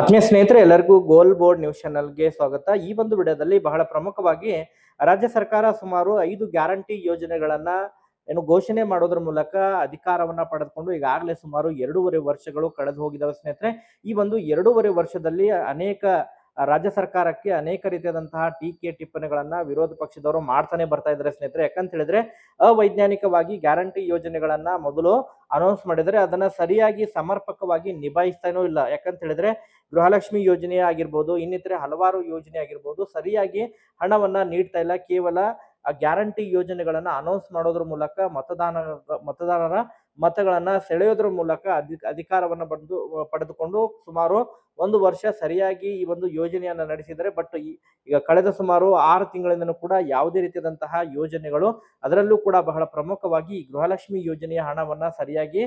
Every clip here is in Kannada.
ಆತ್ಮೀಯ ಸ್ನೇಹಿತರೆ, ಎಲ್ಲರಿಗೂ ಗೋಲ್ ಬೋರ್ಡ್ ನ್ಯೂಸ್ ಚಾನಲ್ಗೆ ಸ್ವಾಗತ. ಈ ಒಂದು ವಿಡಿಯೋದಲ್ಲಿ ಬಹಳ ಪ್ರಮುಖವಾಗಿ ರಾಜ್ಯ ಸರ್ಕಾರ ಸುಮಾರು ಐದು ಗ್ಯಾರಂಟಿ ಯೋಜನೆಗಳನ್ನ ಏನು ಘೋಷಣೆ ಮಾಡೋದ್ರ ಮೂಲಕ ಅಧಿಕಾರವನ್ನ ಪಡೆದುಕೊಂಡು ಈಗಾಗಲೇ ಸುಮಾರು ಎರಡೂವರೆ ವರ್ಷಗಳು ಕಳೆದು ಹೋಗಿದಾವೆ ಸ್ನೇಹಿತರೆ. ಈ ಒಂದು ಎರಡೂವರೆ ವರ್ಷದಲ್ಲಿ ಅನೇಕ ರಾಜ್ಯ ಸರ್ಕಾರಕ್ಕೆ ಅನೇಕ ರೀತಿಯಾದಂತಹ ಟೀಕೆ ಟಿಪ್ಪಣಿಗಳನ್ನ ವಿರೋಧ ಪಕ್ಷದವರು ಮಾಡ್ತಾನೆ ಬರ್ತಾ ಇದ್ದಾರೆ ಸ್ನೇಹಿತರೆ. ಯಾಕಂತ ಹೇಳಿದ್ರೆ ಅವೈಜ್ಞಾನಿಕವಾಗಿ ಗ್ಯಾರಂಟಿ ಯೋಜನೆಗಳನ್ನ ಮೊದಲು ಅನೌನ್ಸ್ ಮಾಡಿದರೆ ಅದನ್ನ ಸರಿಯಾಗಿ ಸಮರ್ಪಕವಾಗಿ ನಿಭಾಯಿಸ್ತಾನೂ ಇಲ್ಲ. ಯಾಕಂತ ಹೇಳಿದ್ರೆ ಗೃಹಲಕ್ಷ್ಮಿ ಯೋಜನೆ ಆಗಿರ್ಬೋದು, ಇನ್ನಿತರೆ ಹಲವಾರು ಯೋಜನೆ ಆಗಿರ್ಬೋದು, ಸರಿಯಾಗಿ ಹಣವನ್ನ ನೀಡ್ತಾ ಇಲ್ಲ. ಕೇವಲ ಆ ಗ್ಯಾರಂಟಿ ಯೋಜನೆಗಳನ್ನ ಅನೌನ್ಸ್ ಮಾಡೋದ್ರ ಮೂಲಕ ಮತದಾನ ಮತದಾರರ ಮತಗಳನ್ನ ಸೆಳೆಯೋದ್ರ ಮೂಲಕ ಅಧಿ ಅಧಿಕಾರವನ್ನ ಬಂದು, ಪಡೆದುಕೊಂಡು ಸುಮಾರು ಒಂದು ವರ್ಷ ಸರಿಯಾಗಿ ಈ ಒಂದು ಯೋಜನೆಯನ್ನು ನಡೆಸಿದರೆ, ಬಟ್ ಈಗ ಕಳೆದ ಸುಮಾರು ಆರು ತಿಂಗಳಿಂದನೂ ಕೂಡ ಯಾವುದೇ ರೀತಿಯಾದಂತಹ ಯೋಜನೆಗಳು ಅದರಲ್ಲೂ ಕೂಡ ಬಹಳ ಪ್ರಮುಖವಾಗಿ ಈ ಗೃಹಲಕ್ಷ್ಮಿ ಯೋಜನೆಯ ಹಣವನ್ನು ಸರಿಯಾಗಿ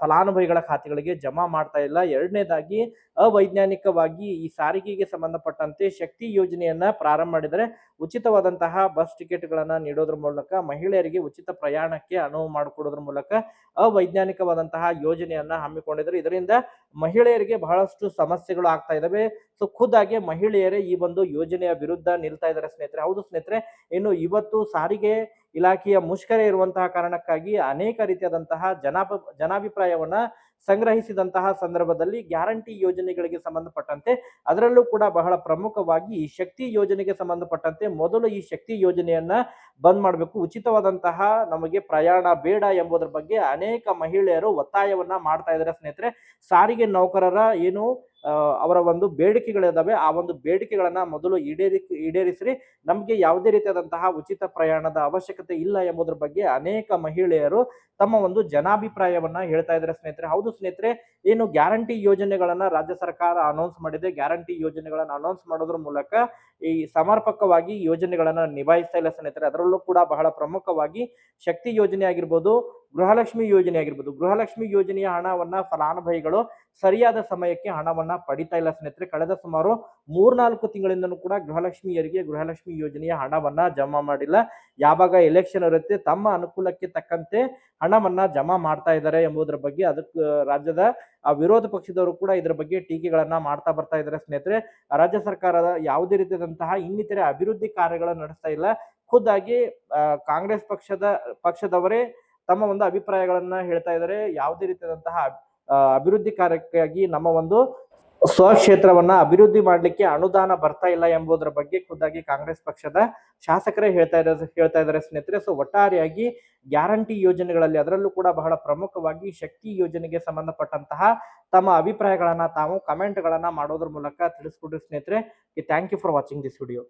ಫಲಾನುಭವಿಗಳ ಖಾತೆಗಳಿಗೆ ಜಮಾ ಮಾಡ್ತಾ ಇಲ್ಲ. ಎರಡನೇದಾಗಿ, ಅವೈಜ್ಞಾನಿಕವಾಗಿ ಈ ಸಾರಿಗೆಗೆ ಸಂಬಂಧಪಟ್ಟಂತೆ ಶಕ್ತಿ ಯೋಜನೆಯನ್ನ ಪ್ರಾರಂಭ ಮಾಡಿದರೆ ಉಚಿತವಾದಂತಹ ಬಸ್ ಟಿಕೆಟ್ಗಳನ್ನ ನೀಡೋದ್ರ ಮೂಲಕ, ಮಹಿಳೆಯರಿಗೆ ಉಚಿತ ಪ್ರಯಾಣಕ್ಕೆ ಅನುವು ಮಾಡಿಕೊಡೋದ್ರ ಮೂಲಕ ಅವೈಜ್ಞಾನಿಕವಾದಂತಹ ಯೋಜನೆಯನ್ನ ಹಮ್ಮಿಕೊಂಡಿದ್ರು ಇದರಿಂದ ಮಹಿಳೆಯರಿಗೆ ಬಹಳಷ್ಟು ಸಮಸ್ಯೆಗಳು ಆಗ್ತಾ ಇದಾವೆ. ಸೊ ಖುದ್ದಾಗಿ ಮಹಿಳೆಯರೇ ಈ ಒಂದು ಯೋಜನೆಯ ವಿರುದ್ಧ ನಿಲ್ತಾ ಇದ್ದಾರೆ ಸ್ನೇಹಿತರೆ. ಹೌದು ಸ್ನೇಹಿತರೆ, ಇನ್ನು ಇವತ್ತು ಸಾರಿಗೆ ಇಲಾಖೆಯ ಮುಷ್ಕರ ಇರುವಂತಹ ಕಾರಣಕ್ಕಾಗಿ ಅನೇಕ ರೀತಿಯಾದಂತಹ ಜನಾಪ, ಜನಾಭಿಪ್ರಾಯವನ್ನ ಸಂಗ್ರಹಿಸಿದಂತಹ ಸಂದರ್ಭದಲ್ಲಿ ಗ್ಯಾರಂಟಿ ಯೋಜನೆಗಳಿಗೆ ಸಂಬಂಧಪಟ್ಟಂತೆ, ಅದರಲ್ಲೂ ಕೂಡ ಬಹಳ ಪ್ರಮುಖವಾಗಿ ಈ ಶಕ್ತಿ ಯೋಜನೆಗೆ ಸಂಬಂಧಪಟ್ಟಂತೆ ಮೊದಲು ಈ ಶಕ್ತಿ ಯೋಜನೆಯನ್ನ ಬಂದ್ ಮಾಡಬೇಕು. ಉಚಿತವಾದಂತಹ ನಮಗೆ ಪ್ರಯಾಣ ಬೇಡ ಎಂಬುದರ ಬಗ್ಗೆ ಅನೇಕ ಮಹಿಳೆಯರು ಒತ್ತಾಯವನ್ನ ಮಾಡ್ತಾ ಇದ್ದಾರೆ ಸ್ನೇಹಿತರೆ. ಸಾರಿಗೆ ನೌಕರರ ಏನು ಅವರ ಒಂದು ಬೇಡಿಕೆಗಳಿದ್ದಾವೆ ಆ ಒಂದು ಬೇಡಿಕೆಗಳನ್ನ ಮೊದಲು ಈಡೇರಿ, ಈಡೇರಿಸ್ರಿ. ನಮಗೆ ಯಾವುದೇ ರೀತಿಯಾದಂತಹ ಉಚಿತ ಪ್ರಯಾಣದ ಅವಶ್ಯಕತೆ ಇಲ್ಲ ಎಂಬುದರ ಬಗ್ಗೆ ಅನೇಕ ಮಹಿಳೆಯರು ತಮ್ಮ ಒಂದು ಜನಾಭಿಪ್ರಾಯವನ್ನ ಹೇಳ್ತಾ ಇದ್ದಾರೆ ಸ್ನೇಹಿತರೆ. ಹೌದು ಸ್ನೇಹಿತರೆ, ಏನು ಗ್ಯಾರಂಟಿ ಯೋಜನೆಗಳನ್ನ ರಾಜ್ಯ ಸರ್ಕಾರ ಅನೌನ್ಸ್ ಮಾಡಿದೆ. ಗ್ಯಾರಂಟಿ ಯೋಜನೆಗಳನ್ನ ಅನೌನ್ಸ್ ಮಾಡೋದ್ರ ಮೂಲಕ ಈ ಸಮರ್ಪಕವಾಗಿ ಯೋಜನೆಗಳನ್ನ ನಿಭಾಯಿಸ್ತಾ ಇಲ್ಲ ಸ್ನೇಹಿತರೆ. ಅದರಲ್ಲೂ ಕೂಡ ಬಹಳ ಪ್ರಮುಖವಾಗಿ ಶಕ್ತಿ ಯೋಜನೆ ಆಗಿರ್ಬೋದು ಗೃಹಲಕ್ಷ್ಮಿ ಯೋಜನೆ ಆಗಿರ್ಬೋದು. ಗೃಹಲಕ್ಷ್ಮಿ ಯೋಜನೆಯ ಹಣವನ್ನ ಫಲಾನುಭವಿಗಳು ಸರಿಯಾದ ಸಮಯಕ್ಕೆ ಹಣವನ್ನ ಪಡಿತಾ ಇಲ್ಲ ಸ್ನೇಹಿತರೆ. ಕಳೆದ ಸುಮಾರು ಮೂರ್ನಾಲ್ಕು ತಿಂಗಳಿಂದನೂ ಕೂಡ ಗೃಹಲಕ್ಷ್ಮಿಯರಿಗೆ ಗೃಹಲಕ್ಷ್ಮಿ ಯೋಜನೆಯ ಹಣವನ್ನ ಜಮಾ ಮಾಡಿಲ್ಲ. ಯಾವಾಗ ಎಲೆಕ್ಷನ್ ಇರುತ್ತೆ, ತಮ್ಮ ಅನುಕೂಲಕ್ಕೆ ತಕ್ಕಂತೆ ಹಣವನ್ನ ಜಮಾ ಮಾಡ್ತಾ ಇದ್ದಾರೆ ಎಂಬುದರ ಬಗ್ಗೆ ಅದಕ್ಕೆ ರಾಜ್ಯದ ವಿರೋಧ ಪಕ್ಷದವರು ಕೂಡ ಇದರ ಬಗ್ಗೆ ಟೀಕೆಗಳನ್ನ ಮಾಡ್ತಾ ಬರ್ತಾ ಇದ್ದಾರೆ ಸ್ನೇಹಿತರೆ. ರಾಜ್ಯ ಸರ್ಕಾರದ ಯಾವುದೇ ರೀತಿಯಾದಂತಹ ಇನ್ನಿತರೆ ಅಭಿವೃದ್ಧಿ ಕಾರ್ಯಗಳನ್ನು ನಡೆಸ್ತಾ ಇಲ್ಲ. ಖುದ್ದಾಗಿ ಕಾಂಗ್ರೆಸ್ ಪಕ್ಷದ, ಪಕ್ಷದವರೇ ತಮ್ಮ ಒಂದು ಅಭಿಪ್ರಾಯಗಳನ್ನ ಹೇಳ್ತಾ ಇದ್ದಾರೆ. ಯಾವುದೇ ರೀತಿಯಾದಂತಹ ಅಭಿವೃದ್ಧಿ ಕಾರ್ಯಕ್ಕಾಗಿ ನಮ್ಮ ಒಂದು ಸ್ವಕ್ಷೇತ್ರವನ್ನ ಅಭಿವೃದ್ಧಿ ಮಾಡ್ಲಿಕ್ಕೆ ಅನುದಾನ ಬರ್ತಾ ಇಲ್ಲ ಎಂಬುದರ ಬಗ್ಗೆ ಖುದ್ದಾಗಿ ಕಾಂಗ್ರೆಸ್ ಪಕ್ಷದ ಶಾಸಕರೇ ಹೇಳ್ತಾ ಇದ್ದಾರೆ ಹೇಳ್ತಾ ಇದ್ದಾರೆ ಸ್ನೇಹಿತರೆ. ಸೊ ಒಟ್ಟಾರೆಯಾಗಿ ಗ್ಯಾರಂಟಿ ಯೋಜನೆಗಳಲ್ಲಿ ಅದರಲ್ಲೂ ಕೂಡ ಬಹಳ ಪ್ರಮುಖವಾಗಿ ಶಕ್ತಿ ಯೋಜನೆಗೆ ಸಂಬಂಧಪಟ್ಟಂತಹ ತಮ್ಮ ಅಭಿಪ್ರಾಯಗಳನ್ನ ತಾವು ಕಮೆಂಟ್ಗಳನ್ನ ಮಾಡೋದ್ರ ಮೂಲಕ ತಿಳಿಸ್ಕೊಡ್ರಿ ಸ್ನೇಹಿತರೆ. Thank you for watching this video